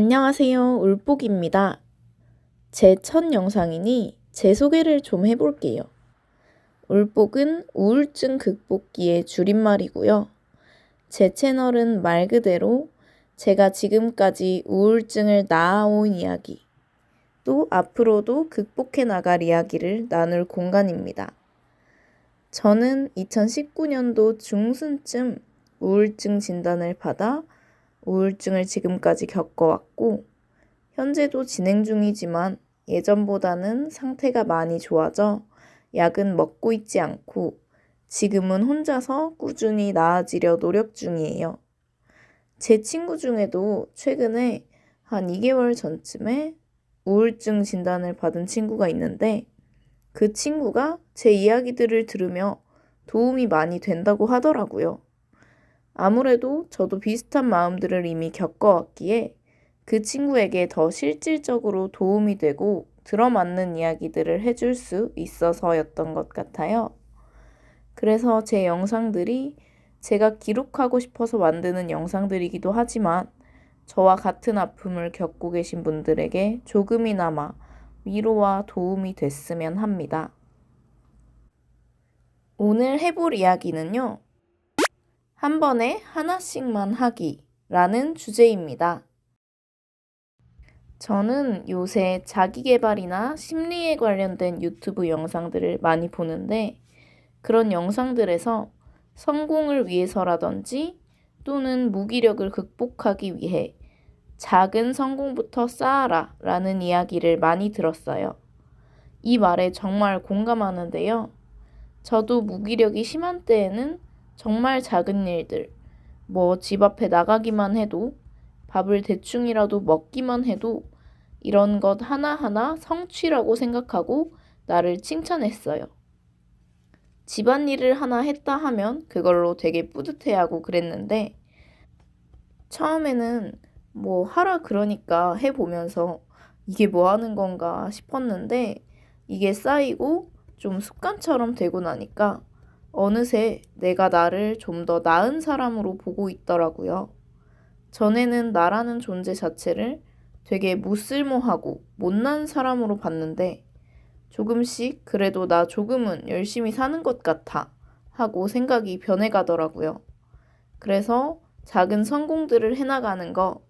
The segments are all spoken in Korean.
안녕하세요. 울복입니다. 제 첫 영상이니 제 소개를 좀 해볼게요. 울복은 우울증 극복기의 줄임말이고요. 제 채널은 말 그대로 제가 지금까지 우울증을 나아온 이야기, 또 앞으로도 극복해 나갈 이야기를 나눌 공간입니다. 저는 2019년도 중순쯤 우울증 진단을 받아 우울증을 지금까지 겪어왔고, 현재도 진행 중이지만 예전보다는 상태가 많이 좋아져 약은 먹고 있지 않고 지금은 혼자서 꾸준히 나아지려 노력 중이에요. 제 친구 중에도 최근에 한 2개월 전쯤에 우울증 진단을 받은 친구가 있는데 그 친구가 제 이야기들을 들으며 도움이 많이 된다고 하더라고요. 아무래도 저도 비슷한 마음들을 이미 겪어왔기에 그 친구에게 더 실질적으로 도움이 되고 들어맞는 이야기들을 해줄 수 있어서였던 것 같아요. 그래서 제 영상들이 제가 기록하고 싶어서 만드는 영상들이기도 하지만 저와 같은 아픔을 겪고 계신 분들에게 조금이나마 위로와 도움이 됐으면 합니다. 오늘 해볼 이야기는요. 한 번에 하나씩만 하기 라는 주제입니다. 저는 요새 자기개발이나 심리에 관련된 유튜브 영상들을 많이 보는데 그런 영상들에서 성공을 위해서라든지 또는 무기력을 극복하기 위해 작은 성공부터 쌓아라 라는 이야기를 많이 들었어요. 이 말에 정말 공감하는데요. 저도 무기력이 심한 때에는 정말 작은 일들, 뭐 집 앞에 나가기만 해도 밥을 대충이라도 먹기만 해도 이런 것 하나하나 성취라고 생각하고 나를 칭찬했어요. 집안일을 하나 했다 하면 그걸로 되게 뿌듯해하고 그랬는데 처음에는 뭐 하라 그러니까 해보면서 이게 뭐 하는 건가 싶었는데 이게 쌓이고 좀 습관처럼 되고 나니까 어느새 내가 나를 좀 더 나은 사람으로 보고 있더라고요. 전에는 나라는 존재 자체를 되게 무쓸모하고 못난 사람으로 봤는데 조금씩 그래도 나 조금은 열심히 사는 것 같아 하고 생각이 변해가더라고요. 그래서 작은 성공들을 해나가는 거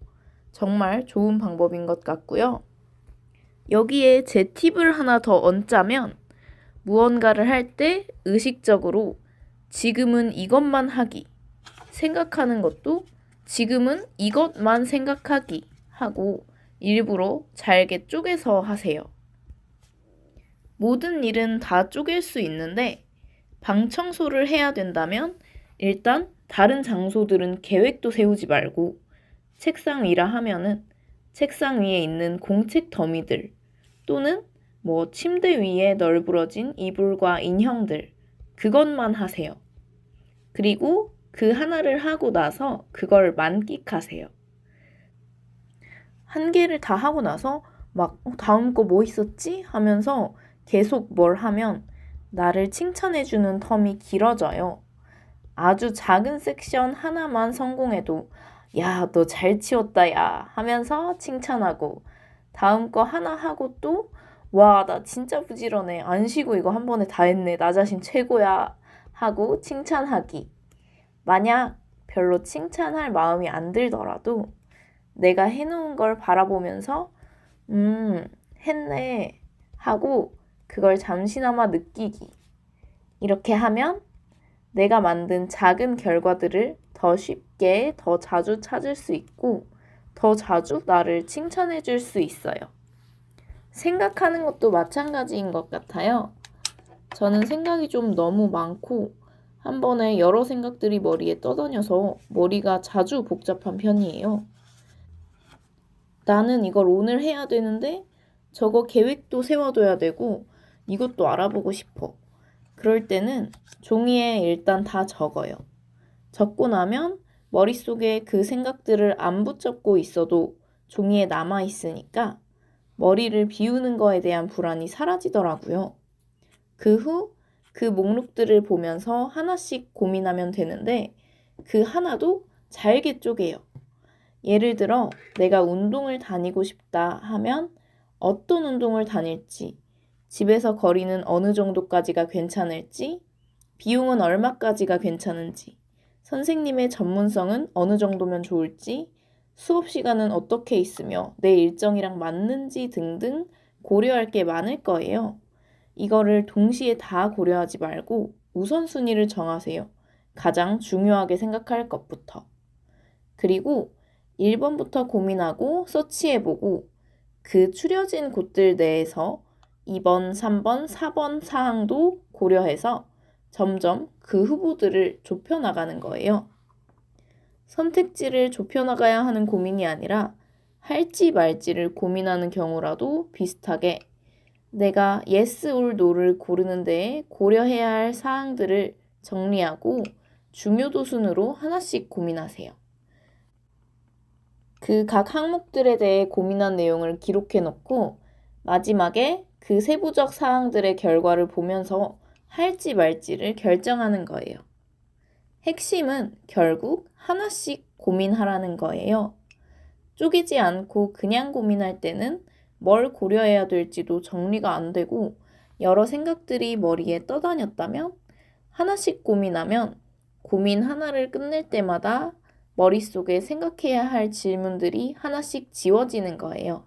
정말 좋은 방법인 것 같고요. 여기에 제 팁을 하나 더 얹자면 무언가를 할 때 의식적으로 지금은 이것만 하기 생각하는 것도 지금은 이것만 생각하기 하고 일부러 잘게 쪼개서 하세요. 모든 일은 다 쪼갤 수 있는데 방 청소를 해야 된다면 일단 다른 장소들은 계획도 세우지 말고 책상 위라 하면은 책상 위에 있는 공책 더미들 또는 뭐 침대 위에 널브러진 이불과 인형들 그것만 하세요. 그리고 그 하나를 하고 나서 그걸 만끽하세요. 한 개를 다 하고 나서 막 어, 다음 거 뭐 있었지? 하면서 계속 뭘 하면 나를 칭찬해주는 텀이 길어져요. 아주 작은 섹션 하나만 성공해도 야, 너 잘 치웠다, 야 하면서 칭찬하고 다음 거 하나 하고 또 와, 나 진짜 부지런해. 안 쉬고 이거 한 번에 다 했네. 나 자신 최고야. 하고 칭찬하기. 만약 별로 칭찬할 마음이 안 들더라도 내가 해놓은 걸 바라보면서, 음, 했네. 하고 그걸 잠시나마 느끼기. 이렇게 하면 내가 만든 작은 결과들을 더 쉽게, 더 자주 찾을 수 있고, 더 자주 나를 칭찬해 줄 수 있어요. 생각하는 것도 마찬가지인 것 같아요. 저는 생각이 좀 너무 많고 한 번에 여러 생각들이 머리에 떠다녀서 머리가 자주 복잡한 편이에요. 나는 이걸 오늘 해야 되는데 저거 계획도 세워둬야 되고 이것도 알아보고 싶어. 그럴 때는 종이에 일단 다 적어요. 적고 나면 머릿속에 그 생각들을 안 붙잡고 있어도 종이에 남아 있으니까 머리를 비우는 거에 대한 불안이 사라지더라고요. 그 후 그 목록들을 보면서 하나씩 고민하면 되는데 그 하나도 잘게 쪼개요. 예를 들어, 내가 운동을 다니고 싶다 하면 어떤 운동을 다닐지, 집에서 거리는 어느 정도까지가 괜찮을지, 비용은 얼마까지가 괜찮은지, 선생님의 전문성은 어느 정도면 좋을지, 수업 시간은 어떻게 있으며 내 일정이랑 맞는지 등등 고려할 게 많을 거예요. 이거를 동시에 다 고려하지 말고 우선순위를 정하세요. 가장 중요하게 생각할 것부터. 그리고 1번부터 고민하고 서치해보고 그 추려진 곳들 내에서 2번, 3번, 4번 사항도 고려해서 점점 그 후보들을 좁혀나가는 거예요. 선택지를 좁혀나가야 하는 고민이 아니라 할지 말지를 고민하는 경우라도 비슷하게 내가 yes or no를 고르는 데에 고려해야 할 사항들을 정리하고 중요도 순으로 하나씩 고민하세요. 그 각 항목들에 대해 고민한 내용을 기록해 놓고 마지막에 그 세부적 사항들의 결과를 보면서 할지 말지를 결정하는 거예요. 핵심은 결국 하나씩 고민하라는 거예요. 쪼개지 않고 그냥 고민할 때는 뭘 고려해야 될지도 정리가 안 되고 여러 생각들이 머리에 떠다녔다면 하나씩 고민하면 고민 하나를 끝낼 때마다 머릿속에 생각해야 할 질문들이 하나씩 지워지는 거예요.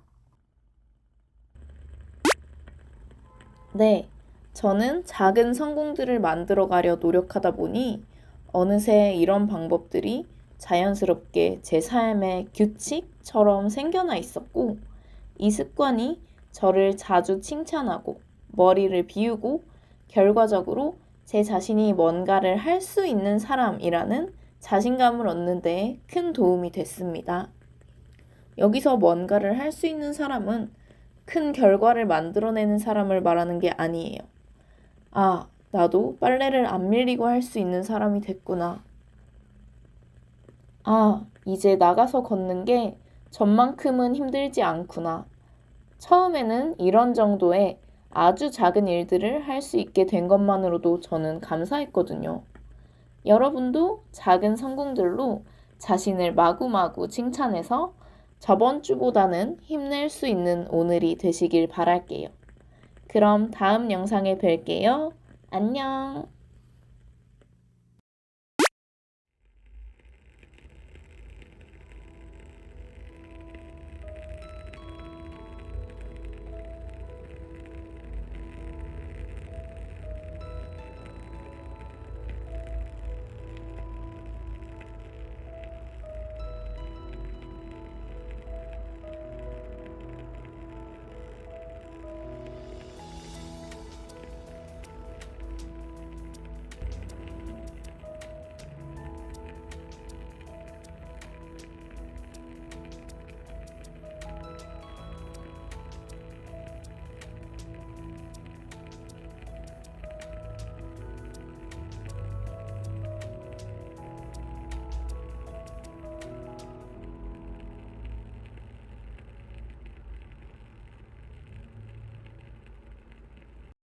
네, 저는 작은 성공들을 만들어 가려 노력하다 보니 어느새 이런 방법들이 자연스럽게 제 삶의 규칙처럼 생겨나 있었고, 이 습관이 저를 자주 칭찬하고 머리를 비우고 결과적으로 제 자신이 뭔가를 할 수 있는 사람이라는 자신감을 얻는 데 큰 도움이 됐습니다. 여기서 뭔가를 할 수 있는 사람은 큰 결과를 만들어내는 사람을 말하는 게 아니에요. 아, 나도 빨래를 안 밀리고 할 수 있는 사람이 됐구나. 아, 이제 나가서 걷는 게 전만큼은 힘들지 않구나. 처음에는 이런 정도의 아주 작은 일들을 할 수 있게 된 것만으로도 저는 감사했거든요. 여러분도 작은 성공들로 자신을 마구마구 칭찬해서 저번 주보다는 힘낼 수 있는 오늘이 되시길 바랄게요. 그럼 다음 영상에 뵐게요. 안녕.